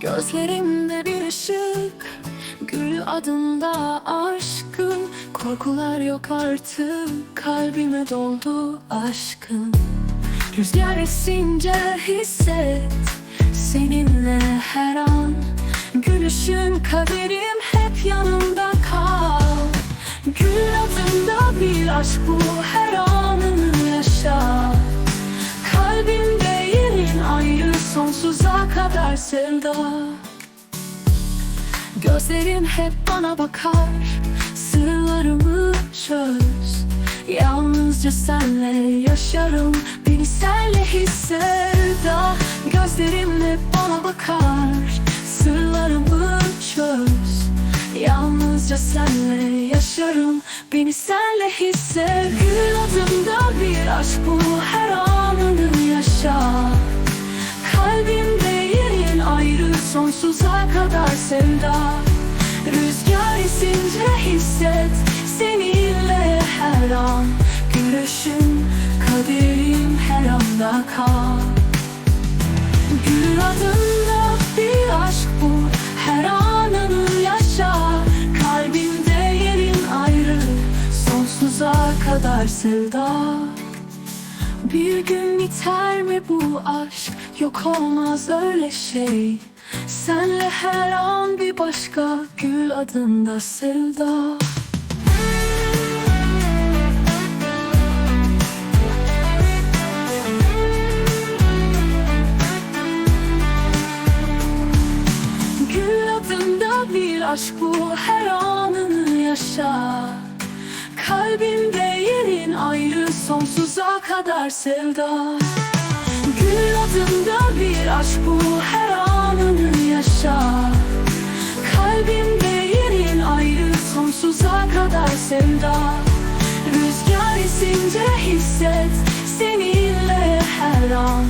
Gözlerimde bir ışık Gül adında aşkın Korkular yok artık Kalbime doldu aşkın. Rüzgar esince hisset Seninle her an. Gülüşün kaderim hep yanımda kal. Gül adında bir aşk bu her sevda Gözlerin hep bana bakar Sırlarımı çöz. Yalnızca senle yaşarım Beni senle hisseda Gözlerim hep bana bakar Sırlarımı çöz. Yalnızca senle yaşarım Beni senle hisset Gül adında bir aşk bu Her sonsuza kadar sevda. Rüzgar esince hisset seninle her an. Gülüşün kaderim her anda kal. Gül adında bir aşk bu her anını yaşa. Kalbimde yerin ayrı sonsuza kadar sevda. Bir gün biter mi bu aşk? Yok olmaz öyle şey Senle her an bir başka Gül adında sevda. Gül adında bir aşk bu Her anını yaşa Kalbimde yerin ayrı sonsuza kadar sevda. Gül adında bir aşk bu her anını yaşa. Kalbimde yerin ayrı sonsuza kadar sevda. Rüzgar esince hisset seninle her an.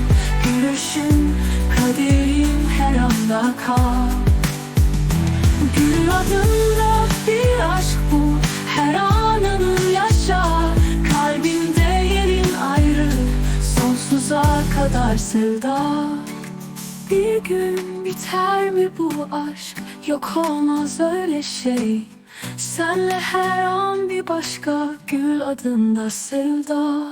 Gülüşün kaderim her anda kal. Gül adında bir aşk bu Her anını yaşa. Kalbimde yerin ayrı Sonsuza kadar sevda Bir gün biter mi bu aşk? Yok olmaz öyle şey. Senle her an bir başka Gül adında sevda